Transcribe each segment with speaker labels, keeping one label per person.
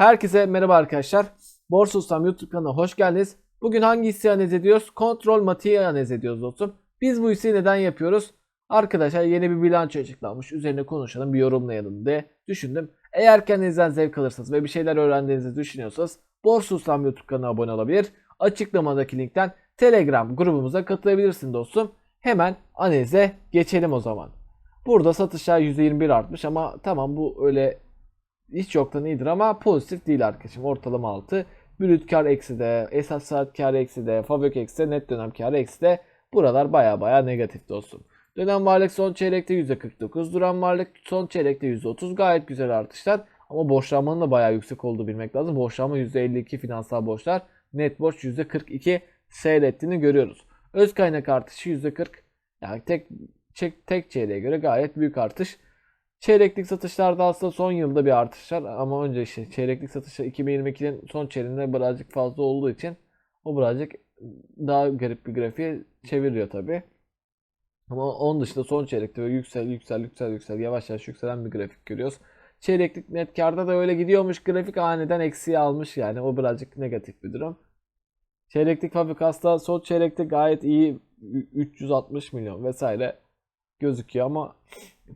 Speaker 1: Herkese merhaba arkadaşlar. Borsa Ustam YouTube kanalına hoş geldiniz. Bugün hangi hisseyi analiz ediyoruz? Kontrol matiği analiz ediyoruz dostum. Biz bu hisseyi neden yapıyoruz? Arkadaşlar yeni bir bilanço açıklanmış. Üzerine konuşalım, bir yorumlayalım diye düşündüm. Eğer kendinizden zevk alırsanız ve bir şeyler öğrendiğinizi düşünüyorsanız Borsa Ustam YouTube kanalına abone olabilir. Açıklamadaki linkten Telegram grubumuza katılabilirsin dostum. Hemen analize geçelim o zaman. Burada satışlar %21 artmış ama tamam bu öyle hiç yoktan iyidir ama pozitif değil arkadaşım. Ortalama 6. Brüt kar eksi de, esas saat kar eksi de, fabrik eksi de, net dönem kar eksi de. Buralar baya baya negatif dostum. Dönem varlık son çeyrekte %49, duran varlık son çeyrekte %30 gayet güzel artışlar. Ama borçlanmanın da bayağı yüksek olduğu bilmek lazım. Borçlanma %52 finansal borçlar, net borç %42 seyrettiğini görüyoruz. Öz kaynak artışı %40. Yani tek tek, tek çeyreğe göre gayet büyük artış. Çeyreklik satışlarda aslında son yılda bir artış var ama önce işte çeyreklik satışlar 2022'nin son çeyreğinde birazcık fazla olduğu için o birazcık daha garip bir grafiğe çeviriyor tabi. Ama onun dışında son çeyrekte böyle yüksel yüksel yüksel yüksel yavaş yavaş yükselen bir grafik görüyoruz. Çeyreklik net karda da öyle gidiyormuş grafik aniden eksiği almış yani o birazcık negatif bir durum. Çeyreklik fabrikasta son çeyrekte gayet iyi 360 milyon vesaire gözüküyor ama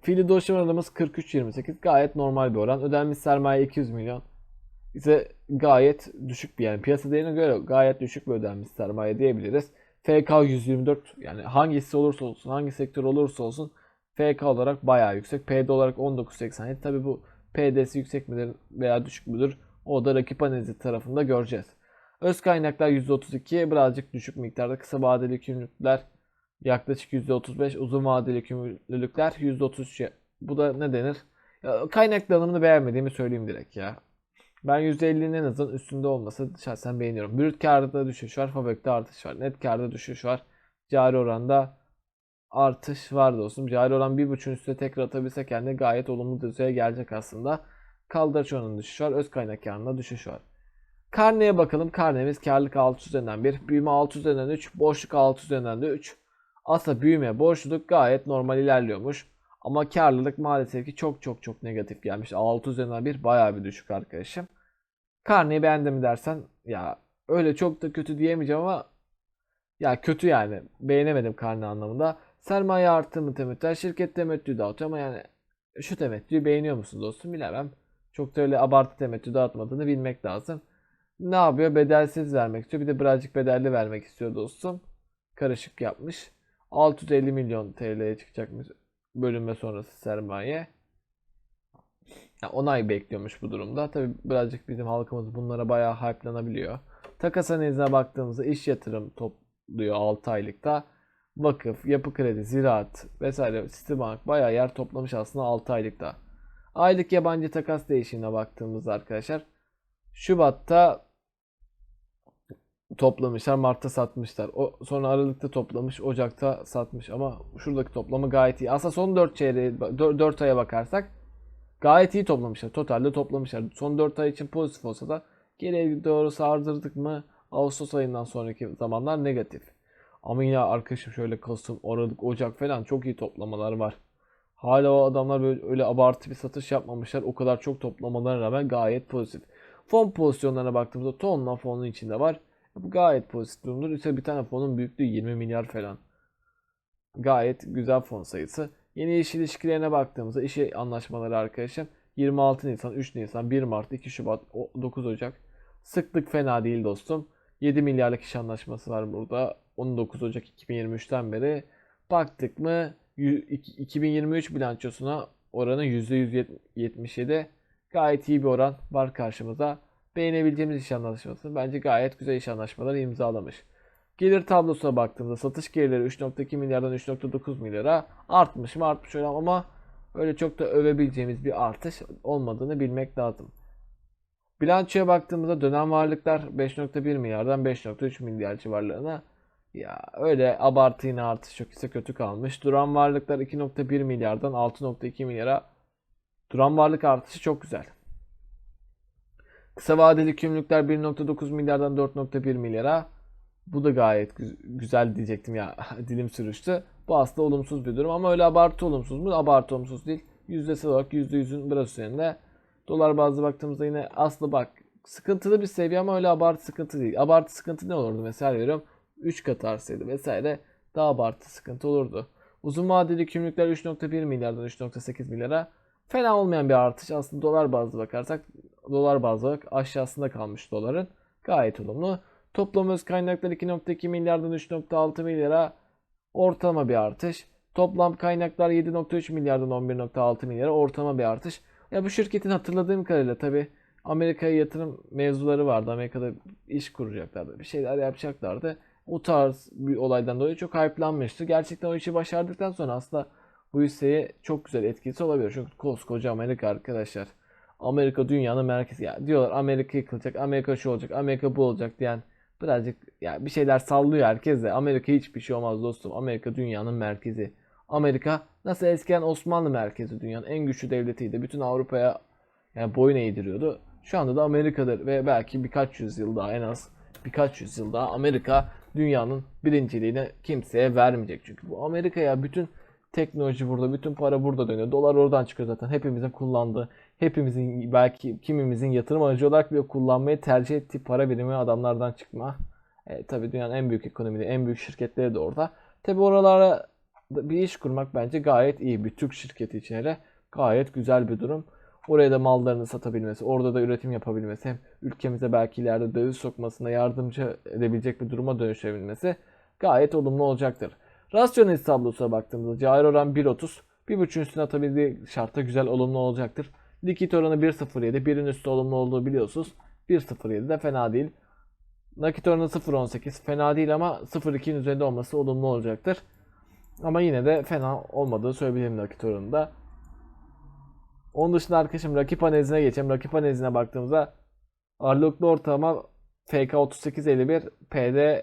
Speaker 1: Fiili dolaşım oranımız 43.28 gayet normal bir oran. Ödenmiş sermaye 200 milyon. ise gayet düşük bir yani piyasa değerine göre gayet düşük bir ödenmiş sermaye diyebiliriz. FK 124 yani hangisi olursa olsun hangi sektör olursa olsun FK olarak bayağı yüksek. PD olarak 19.87 tabi bu PD'si yüksek midir veya düşük müdür o da rakip analizi tarafında göreceğiz. Öz kaynaklar %32 birazcık düşük miktarda kısa vadeli yükümlülükler Yaklaşık %35 uzun vadeli yükümlülükler %33. Bu da ne denir? Ya, kaynak dağılımını beğenmediğimi söyleyeyim direkt ya. Ben %50'nin en azından üstünde olması şahsen beğeniyorum. Brüt karda düşüş var, fabrikte artış var. Net karda düşüş var. Cari oranda artış var dostum. Cari oran 1.5'ün üstüne tekrar atabilse kendi gayet olumlu düzeye gelecek aslında. Kaldıraç oranında düşüş var. Öz kaynak karında düşüş var. Karneye bakalım. Karnemiz karlık 6 üzerinden 1, büyüme 6 üzerinden 3, boşluk 6 üzerinden de 3. Aslında büyüme, borçluluk gayet normal ilerliyormuş. Ama karlılık maalesef ki çok çok çok negatif gelmiş. 6 üzerinden bir bayağı bir düşük arkadaşım. Karneyi beğendim mi dersen ya öyle çok da kötü diyemeyeceğim ama ya kötü yani. Beğenemedim karne anlamında. Sermaye artımı temettüler şirket temettü dağıtıyor ama yani şu temettüyü beğeniyor musun dostum bilemem. Çok da öyle abartı temettü dağıtmadığını bilmek lazım. Ne yapıyor? Bedelsiz vermek istiyor. Bir de birazcık bedelli vermek istiyor dostum. Karışık yapmış. 650 milyon TL'ye çıkacakmış bölünme sonrası sermaye. Yani onay bekliyormuş bu durumda. Tabi birazcık bizim halkımız bunlara bayağı hype'lanabiliyor. Takas analizine baktığımızda iş yatırım topluyor 6 aylıkta. Vakıf, yapı kredi, ziraat vesaire Citibank bayağı yer toplamış aslında 6 aylıkta. Aylık yabancı takas değişimine baktığımızda arkadaşlar Şubat'ta toplamışlar. Mart'ta satmışlar. O sonra Aralık'ta toplamış, Ocak'ta satmış ama şuradaki toplamı gayet iyi. Aslında son 4 çeyreğe 4, 4 aya bakarsak gayet iyi toplamışlar. Totalde toplamışlar. Son 4 ay için pozitif olsa da geriye doğru sardırdık mı Ağustos ayından sonraki zamanlar negatif. Ama yine arkadaşım şöyle Kasım, Aralık, Ocak falan çok iyi toplamalar var. Hala o adamlar böyle öyle abartı bir satış yapmamışlar. O kadar çok toplamalarına rağmen gayet pozitif. Fon pozisyonlarına baktığımızda tonla fonun içinde var. Gayet pozitif durumdur. Ise bir tane fonun büyüklüğü 20 milyar falan. Gayet güzel fon sayısı. Yeni iş ilişkilerine baktığımızda iş anlaşmaları arkadaşım 26 Nisan, 3 Nisan, 1 Mart, 2 Şubat, 9 Ocak. Sıklık fena değil dostum. 7 milyarlık iş anlaşması var burada. 19 Ocak 2023'ten beri. Baktık mı 2023 bilançosuna oranı %177. Gayet iyi bir oran var karşımıza beğenebileceğimiz iş anlaşması. Bence gayet güzel iş anlaşmaları imzalamış. Gelir tablosuna baktığımda satış gelirleri 3.2 milyardan 3.9 milyara artmış mı artmış öyle ama öyle çok da övebileceğimiz bir artış olmadığını bilmek lazım. Bilançoya baktığımızda dönem varlıklar 5.1 milyardan 5.3 milyar civarlarına ya öyle abartı yine artış çok ise kötü kalmış. Duran varlıklar 2.1 milyardan 6.2 milyara duran varlık artışı çok güzel. Kısa vadeli kümlükler 1.9 milyardan 4.1 milyara. Bu da gayet güzel diyecektim ya dilim sürüştü. Bu aslında olumsuz bir durum ama öyle abartı olumsuz mu? Abartı olumsuz değil. Yüzdesel olarak %100'ün biraz üzerinde. Dolar bazlı baktığımızda yine aslı bak sıkıntılı bir seviye ama öyle abartı sıkıntı değil. Abartı sıkıntı ne olurdu mesela veriyorum 3 kat artsaydı vesaire daha abartı sıkıntı olurdu. Uzun vadeli kimlikler 3.1 milyardan 3.8 milyara fena olmayan bir artış. Aslında dolar bazlı bakarsak dolar bazlı aşağısında kalmış doların. Gayet olumlu. Toplam öz kaynaklar 2.2 milyardan 3.6 milyara ortalama bir artış. Toplam kaynaklar 7.3 milyardan 11.6 milyara ortalama bir artış. Ya bu şirketin hatırladığım kadarıyla tabi Amerika'ya yatırım mevzuları vardı. Amerika'da iş kuracaklardı. Bir şeyler yapacaklardı. O tarz bir olaydan dolayı çok hype'lanmıştı. Gerçekten o işi başardıktan sonra aslında bu hisseye çok güzel etkisi olabilir. Çünkü koskoca Amerika arkadaşlar. Amerika dünyanın merkezi. Ya diyorlar Amerika yıkılacak, Amerika şu olacak, Amerika bu olacak diyen birazcık ya bir şeyler sallıyor herkes de. Amerika hiçbir şey olmaz dostum. Amerika dünyanın merkezi. Amerika nasıl eskiden Osmanlı merkezi dünyanın en güçlü devletiydi. Bütün Avrupa'ya yani boyun eğdiriyordu. Şu anda da Amerika'dır ve belki birkaç yüzyıl daha en az birkaç yüzyıl daha Amerika dünyanın birinciliğini kimseye vermeyecek. Çünkü bu Amerika'ya bütün teknoloji burada, bütün para burada dönüyor. Dolar oradan çıkıyor zaten. Hepimizin kullandığı, hepimizin belki kimimizin yatırım aracı olarak bile kullanmayı tercih ettiği para birimi adamlardan çıkma. E, tabii dünyanın en büyük ekonomileri, en büyük şirketleri de orada. Tabii oralara bir iş kurmak bence gayet iyi. Bir Türk şirketi için hele gayet güzel bir durum. Oraya da mallarını satabilmesi, orada da üretim yapabilmesi, hem ülkemize belki ileride döviz sokmasına yardımcı edebilecek bir duruma dönüşebilmesi gayet olumlu olacaktır. Rasyonel tablosuna baktığımızda cari oran 1.30, 1.5'ün üstüne atabildiği şartta güzel olumlu olacaktır. Likit oranı 1.07, 1'in üstü olumlu olduğu biliyorsunuz. 1.07 de fena değil. Nakit oranı 0.18 fena değil ama 0.2'nin üzerinde olması olumlu olacaktır. Ama yine de fena olmadığı söyleyebilirim nakit oranında. Onun dışında arkadaşım rakip analizine geçelim. Rakip analizine baktığımızda ağırlıklı ortalama FK 3851, PD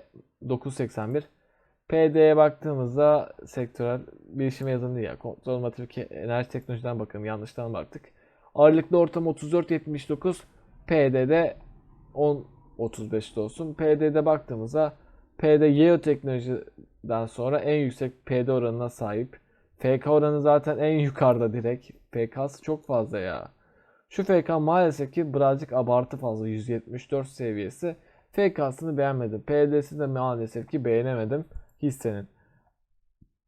Speaker 1: 981. PD'ye baktığımızda sektörel bilişime yazılım değil ya. Kontrol matematik enerji teknolojiden bakalım. Yanlıştan baktık. Ağırlıklı ortam 3479. PD'de 10 35'te olsun. PD'de baktığımızda PD Geoteknoloji'den sonra en yüksek PD oranına sahip. FK oranı zaten en yukarıda direkt. FK'sı çok fazla ya. Şu FK maalesef ki birazcık abartı fazla 174 seviyesi. FK'sını beğenmedim. PD'si de maalesef ki beğenemedim hissenin.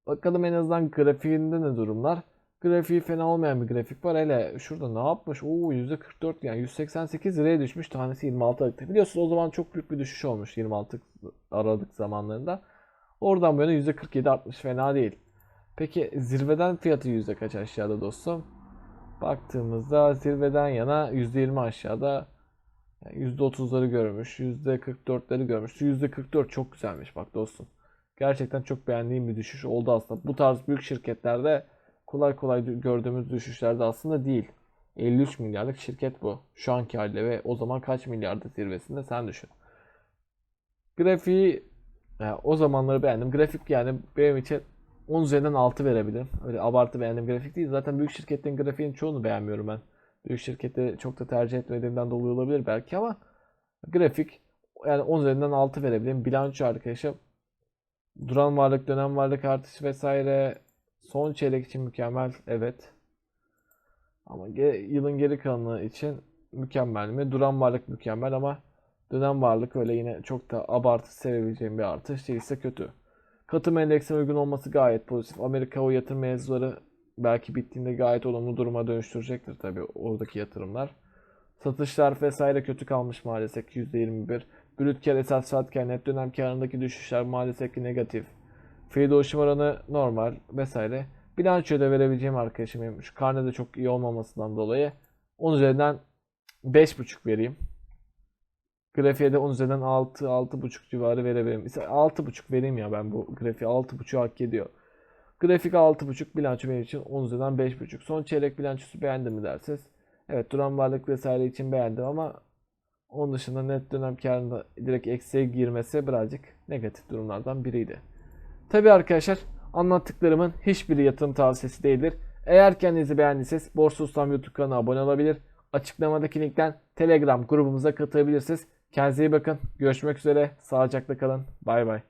Speaker 1: Bakalım en azından grafiğinde ne durumlar. Grafiği fena olmayan bir grafik var. Hele şurada ne yapmış? Oo %44 yani 188 liraya düşmüş. Tanesi 26 Aralık'ta. Biliyorsunuz o zaman çok büyük bir düşüş olmuş 26 Aralık zamanlarında. Oradan yana %47 artmış fena değil. Peki zirveden fiyatı yüzde kaç aşağıda dostum? Baktığımızda zirveden yana %20 aşağıda yani %30'ları görmüş, %44'leri görmüş. %44 çok güzelmiş bak dostum. Gerçekten çok beğendiğim bir düşüş oldu aslında. Bu tarz büyük şirketlerde kolay kolay gördüğümüz düşüşlerde aslında değil. 53 milyarlık şirket bu. Şu anki haliyle ve o zaman kaç milyardı zirvesinde sen düşün. Grafiği yani o zamanları beğendim. Grafik yani benim için 10 üzerinden 6 verebilirim. Öyle abartı beğendiğim grafik değil. Zaten büyük şirketlerin grafiğinin çoğunu beğenmiyorum ben. Büyük şirketleri çok da tercih etmediğimden dolayı olabilir belki ama grafik yani 10 üzerinden 6 verebilirim. Bilanço arkadaşım duran varlık, dönem varlık artışı vesaire son çeyrek için mükemmel. Evet. Ama ge- yılın geri kalanı için mükemmel mi? Duran varlık mükemmel ama dönem varlık öyle yine çok da abartı sevebileceğim bir artış değilse kötü. Katım endeksine uygun olması gayet pozitif. Amerika o yatırım mevzuları belki bittiğinde gayet olumlu duruma dönüştürecektir tabii oradaki yatırımlar. Satışlar vesaire kötü kalmış maalesef %21. Brüt kar esas saat kar net dönem karındaki düşüşler maalesef ki negatif. Fiil dolaşım oranı normal vesaire. Bilançoya da verebileceğim arkadaşım benim şu karne de çok iyi olmamasından dolayı 10 üzerinden 5.5 vereyim. Grafiğe de 10 üzerinden 6 6.5 civarı verebilirim. Mesela 6.5 vereyim ya ben bu grafiği 6.5 hak ediyor. Grafik 6.5 bilanço benim için 10 üzerinden 5.5. Son çeyrek bilançosu beğendim mi derseniz. Evet duran varlık vesaire için beğendim ama onun dışında net dönem karında direkt eksiye girmesi birazcık negatif durumlardan biriydi. Tabi arkadaşlar anlattıklarımın hiçbiri yatırım tavsiyesi değildir. Eğer kendinizi beğendiyseniz Borsa Ustam YouTube kanalına abone olabilir. Açıklamadaki linkten Telegram grubumuza katılabilirsiniz. Kendinize iyi bakın. Görüşmek üzere. Sağlıcakla kalın. Bay bay.